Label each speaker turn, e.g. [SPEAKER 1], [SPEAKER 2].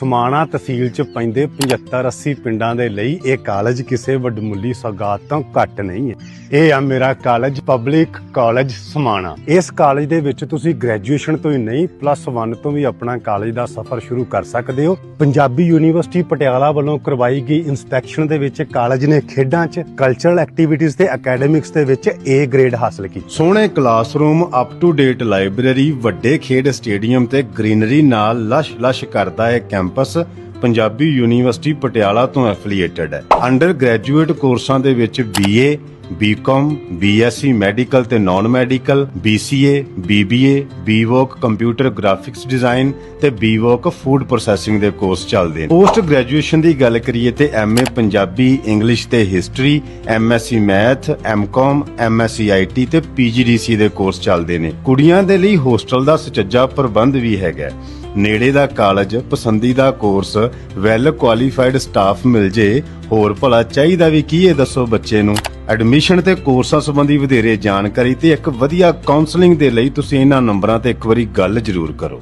[SPEAKER 1] ਸਮਾਣਾ ਤਹਿਸੀਲ ਚ ਪੈਂਦੇ 75 80 ਪਿੰਡਾਂ ਦੇ ਲਈ ਇਹ ਕਾਲਜ ਕਿਸੇ ਵੱਡਮੁੱਲੀ ਸੌਗਾਤ ਤੋਂ ਘੱਟ ਨਹੀਂ ਹੈ। ਇਹ ਆ ਮੇਰਾ ਕਾਲਜ ਪਬਲਿਕ ਕਾਲਜ ਸਮਾਣਾ। ਇਸ ਕਾਲਜ ਦੇ ਵਿੱਚ ਤੁਸੀਂ ਗ੍ਰੈਜੂਏਸ਼ਨ ਤੋਂ ਹੀ ਨਹੀਂ ਪਲੱਸ 1 ਤੋਂ ਵੀ ਆਪਣਾ ਕਾਲਜ ਦਾ ਸਫ਼ਰ ਸ਼ੁਰੂ ਕਰ ਸਕਦੇ ਹੋ। ਪੰਜਾਬੀ ਯੂਨੀਵਰਸਿਟੀ ਪਟਿਆਲਾ ਵੱਲੋਂ ਕਰਵਾਈ ਗਈ ਇਨਸਪੈਕਸ਼ਨ ਦੇ ਵਿੱਚ ਕਾਲਜ ਨੇ ਖੇਡਾਂ 'ਚ ਕਲਚਰਲ ਐਕਟੀਵਿਟੀਜ਼ ਤੇ ਅਕੈਡਮਿਕਸ ਦੇ ਵਿੱਚ A ਗ੍ਰੇਡ ਹਾਸਲ ਕੀਤੀ। ਸੋਹਣੇ classroom up to date library ਵੱਡੇ ਖੇਡ ਸਟੇਡੀਅਮ ਤੇ ਗ੍ਰੀਨਰੀ ਨਾਲ ਲਸ਼-ਲਸ਼ ਕਰਦਾ ਹੈ ਕੈਂਪਸ ਪੰਜਾਬੀ ਯੂਨੀਵਰਸਿਟੀ ਪਟਿਆਲਾ ਤੋਂ ਐਫੀਲੀਏਟਡ ਹੈ। ਅੰਡਰ ਗ੍ਰੈਜੂਏਟ ਕੋਰਸਾਂ ਦੇ ਵਿੱਚ BA BCom BSc ਮੈਡੀਕਲ ਤੇ non medical BCA BBA BVoc computer graphics design ਤੇ BVoc ਫੂਡ ਪ੍ਰੋਸੈਸਿੰਗ ਦੇ ਕੋਰਸ ਚੱਲਦੇ ਨੇ। ਪੋਸਟ ਗ੍ਰੈਜੂਏਸ਼ਨ ਦੀ ਗੱਲ ਕਰੀਏ ਤੇ MA ਪੰਜਾਬੀ ਇੰਗਲਿਸ਼ ਤੇ history MSc math MCom MSc IT ਤੇ PGDC ਦੇ ਕੋਰਸ ਚੱਲਦੇ ਨੇ। ਕੁੜੀਆਂ ਦੇ ਲਈ ਹੋਸਟਲ ਦਾ ਸੁਚੱਜਾ ਪ੍ਰਬੰਧ ਵੀ ਹੈਗਾ। ਨੇੜੇ ਦਾ ਕਾਲਜ ਪਸੰਦੀਦਾ ਕੋਰਸ ਵੈਲ ਕੁਆਲੀਫਾਈਡ ਸਟਾਫ ਮਿਲ ਜੇ। ਹੋਰ ਭਲਾ ਚਾਹੀਦਾ ਵੀ ਕੀ ਇਹ ਦੱਸੋ ਬੱਚੇ ਨੂੰ? ਐਡਮਿਸ਼ਨ ਤੇ ਕੋਰਸਾਂ ਸੰਬੰਧੀ ਵਧੇਰੇ ਜਾਣਕਾਰੀ ਤੇ ਇੱਕ ਵਧੀਆ ਕਾਉਂਸਲਿੰਗ ਦੇ ਲਈ ਤੁਸੀਂ ਇਹਨਾਂ ਨੰਬਰਾਂ ਤੇ ਇੱਕ ਵਾਰੀ ਗੱਲ ਜ਼ਰੂਰ ਕਰੋ।